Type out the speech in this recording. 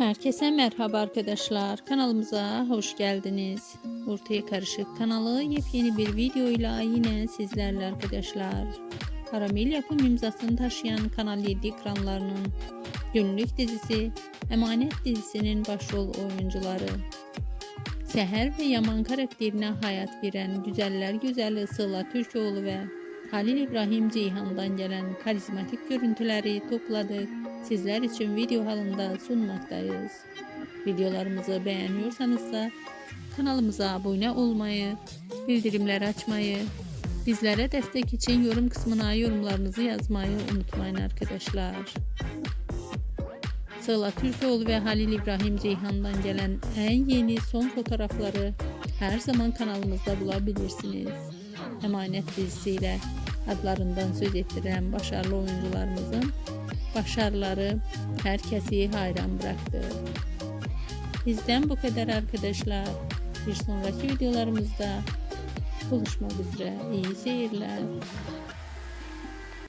Herkese merhaba arkadaşlar. Kanalımıza hoş geldiniz. Ortaya Karışık kanalı yepyeni bir videoyla yine sizlerle arkadaşlar. Karamel yapım imzasını taşıyan Kanal 7 ekranlarının günlük dizisi Emanet dizisinin başrol oyuncuları. Seher ve Yaman karakterine hayat veren güzeller güzeli Sıla Türkoğlu ve Halil İbrahim Ceyhan'dan gelen karizmatik görüntüleri topladık. Sizler için video halinde sunmaktayız. Videolarımızı beğeniyorsanız da kanalımıza abone olmayı, bildirimleri açmayı, bizlere destek için yorum kısmına yorumlarınızı yazmayı unutmayın arkadaşlar. Sıla Türkoğlu ve Halil İbrahim Ceyhan'dan gelen en yeni son fotoğrafları her zaman kanalımızda bulabilirsiniz. Emanet dizisiyle adlarından söz ettiren başarılı oyuncularımızın başarıları herkesi hayran bıraktı. Bizden bu kadar arkadaşlar. Bir sonraki videolarımızda buluşmak üzere. İyi seyirler.